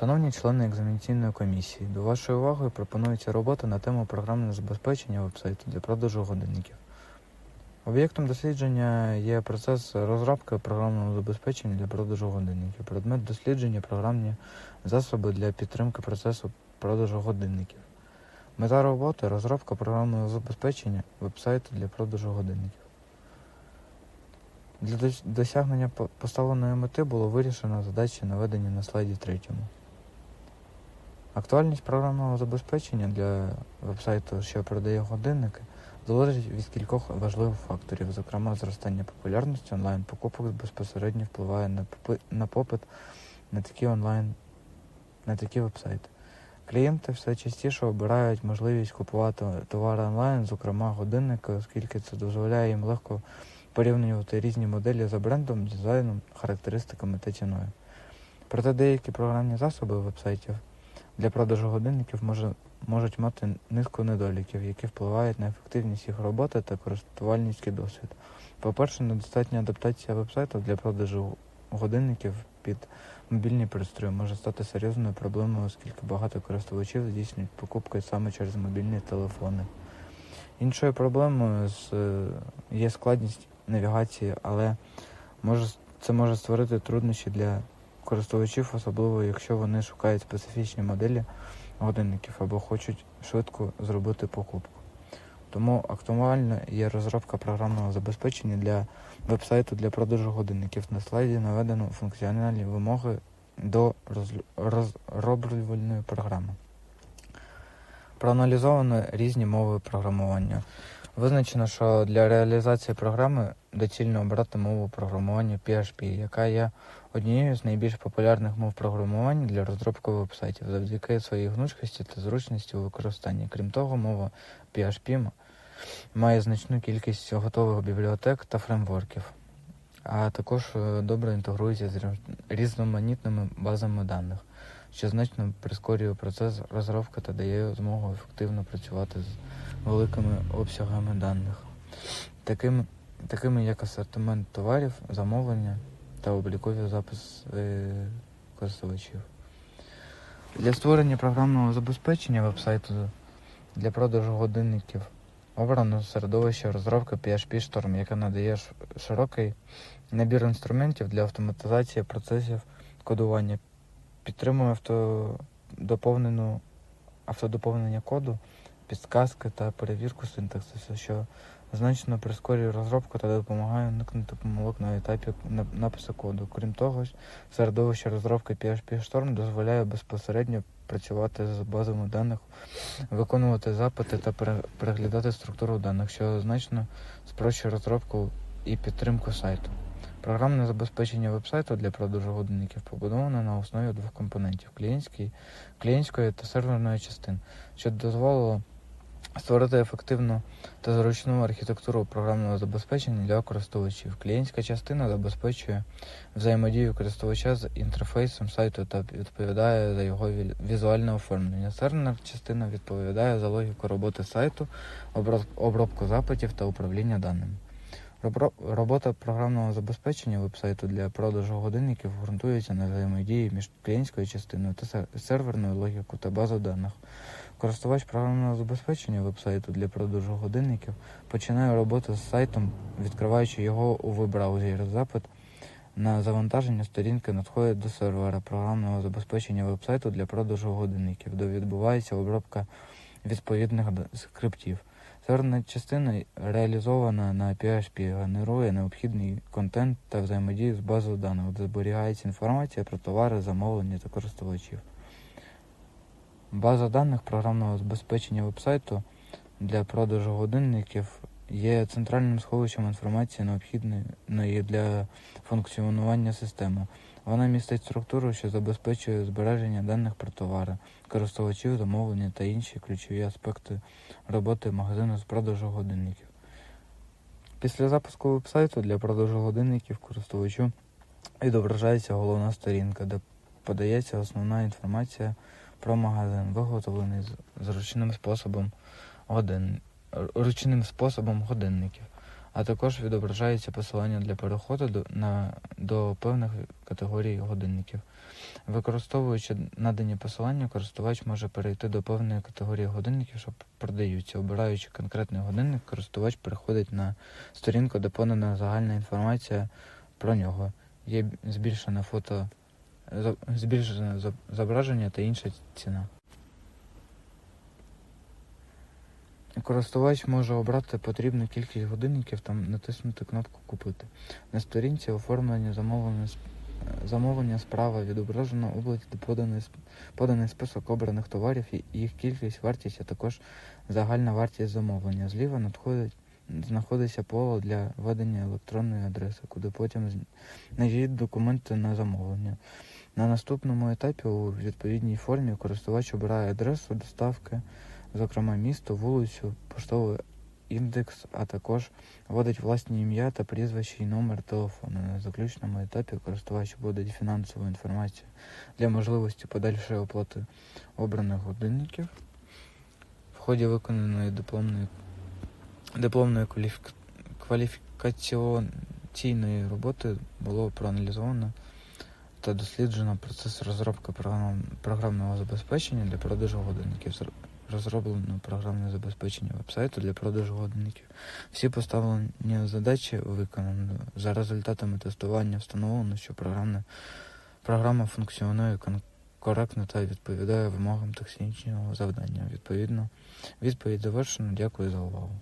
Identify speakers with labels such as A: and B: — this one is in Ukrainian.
A: Шановні члени екзаменаційної комісії, до вашої уваги пропонується робота на тему програмне забезпечення вебсайту для продажу годинників. Об'єктом дослідження є процес розробки програмного забезпечення для продажу годинників. Предмет дослідження програмні засоби для підтримки процесу продажу годинників. Мета роботи розробка програмного забезпечення вебсайту для продажу годинників. Для досягнення поставленої мети було вирішено задачі наведені на слайді третьому. Актуальність програмного забезпечення для вебсайту, що продає годинники, залежить від кількох важливих факторів, зокрема, зростання популярності онлайн-покупок безпосередньо впливає на попит на такі онлайн, на такі вебсайти. Клієнти все частіше обирають можливість купувати товари онлайн, зокрема годинники, оскільки це дозволяє їм легко порівнювати різні моделі за брендом, дизайном, характеристиками та ціною. Проте деякі програмні засоби вебсайтів для продажу годинників може, можуть мати низку недоліків, які впливають на ефективність їх роботи та користувальницький досвід. По-перше, недостатня адаптація вебсайту для продажу годинників під мобільні пристрої може стати серйозною проблемою, оскільки багато користувачів здійснюють покупки саме через мобільні телефони. Іншою проблемою е, є складність навігації, але може, це може створити труднощі для користувачів, особливо якщо вони шукають специфічні моделі годинників або хочуть швидко зробити покупку. Тому актуально є розробка програмного забезпечення для вебсайту для продажу годинників. На слайді наведено функціональні вимоги до розроблювальної програми. Проаналізовано різні мови програмування. Визначено, що для реалізації програми доцільно обрати мову програмування PHP, яка є однією з найбільш популярних мов програмування для розробки вебсайтів завдяки своїй гнучкості та зручності у використанні. Крім того, мова PHP має значну кількість готових бібліотек та фреймворків, а також е, добре інтегрується з різноманітними базами даних, що значно прискорює процес розробки та дає змогу ефективно працювати з великими обсягами даних, такими, такими як асортимент товарів, замовлення та облікові записи користувачів. Для створення програмного забезпечення вебсайту для продажу годинників обрано середовище розробки PHP Storm, яке надає широкий набір інструментів для автоматизації процесів кодування, підтримує автодоповнену автодоповнення коду, підсказки та перевірку синтаксису, що значно прискорює розробку та допомагає уникнути помилок на етапі напису коду. Крім того, середовище розробки PHP Storm дозволяє безпосередньо працювати з базами даних, виконувати запити та переглядати структуру даних, що значно спрощує розробку і підтримку сайту. Програмне забезпечення вебсайту для продажу годинників побудоване на основі двох компонентів клієнтської та серверної частин, що дозволило створити ефективну та зручну архітектуру програмного забезпечення для користувачів. Клієнтська частина забезпечує взаємодію користувача з інтерфейсом сайту та відповідає за його візуальне оформлення. Серверна частина відповідає за логіку роботи сайту, обробку запитів та управління даними. Робота програмного забезпечення вебсайту для продажу годинників ґрунтується на взаємодії між клієнтською частиною та серверною логікою та базою даних. Користувач програмного забезпечення вебсайту для продажу годинників починає роботу з сайтом, відкриваючи його у веб-браузері. Запит на завантаження сторінки надходить до сервера програмного забезпечення вебсайту для продажу годинників, де відбувається обробка відповідних скриптів. Серверна частина реалізована на PHP, генерує необхідний контент та взаємодію з базою даних, де зберігається інформація про товари, замовлення та користувачів. База даних програмного забезпечення вебсайту для продажу годинників є центральним сховищем інформації, необхідної для функціонування системи. Вона містить структуру, що забезпечує збереження даних про товари, користувачів, замовлення та інші ключові аспекти роботи магазину з продажу годинників. Після запуску вебсайту для продажу годинників користувачу відображається головна сторінка, де подається основна інформація про магазин, виготовлений з- зручним способом годин... ручним способом годинників, а також відображається посилання для переходу до, на, до певних категорій годинників. Використовуючи надані посилання, користувач може перейти до певної категорії годинників, що продаються. Обираючи конкретний годинник, користувач переходить на сторінку, де подана загальна інформація про нього. Є збільшене фото, збільшене зображення та інша ціна. Користувач може обрати потрібну кількість годинників та натиснути кнопку Купити. На сторінці оформлення замовлення, справа відображено область, де поданий, поданий список обраних товарів їх кількість, вартість, а також загальна вартість замовлення. Зліва надходить, знаходиться поле для введення електронної адреси, куди потім знайдіть документи на замовлення. На наступному етапі у відповідній формі користувач обирає адресу доставки, зокрема місто, вулицю, поштовий індекс, а також вводить власні ім'я та прізвище і номер телефону. На заключному етапі користувач вводить фінансову інформацію для можливості подальшої оплати обраних годинників. В ході виконаної дипломної, дипломної кваліфікаційної роботи було проаналізовано та досліджено процес розробки програм, програмного забезпечення для продажу годинників. Зр- Розроблено програмне забезпечення вебсайту для продажу годинників. Всі поставлені задачі виконано. За результатами тестування встановлено, що програмне, програма функціонує коректно та відповідає вимогам технічного завдання. Відповідно, відповідь завершено. Дякую за увагу.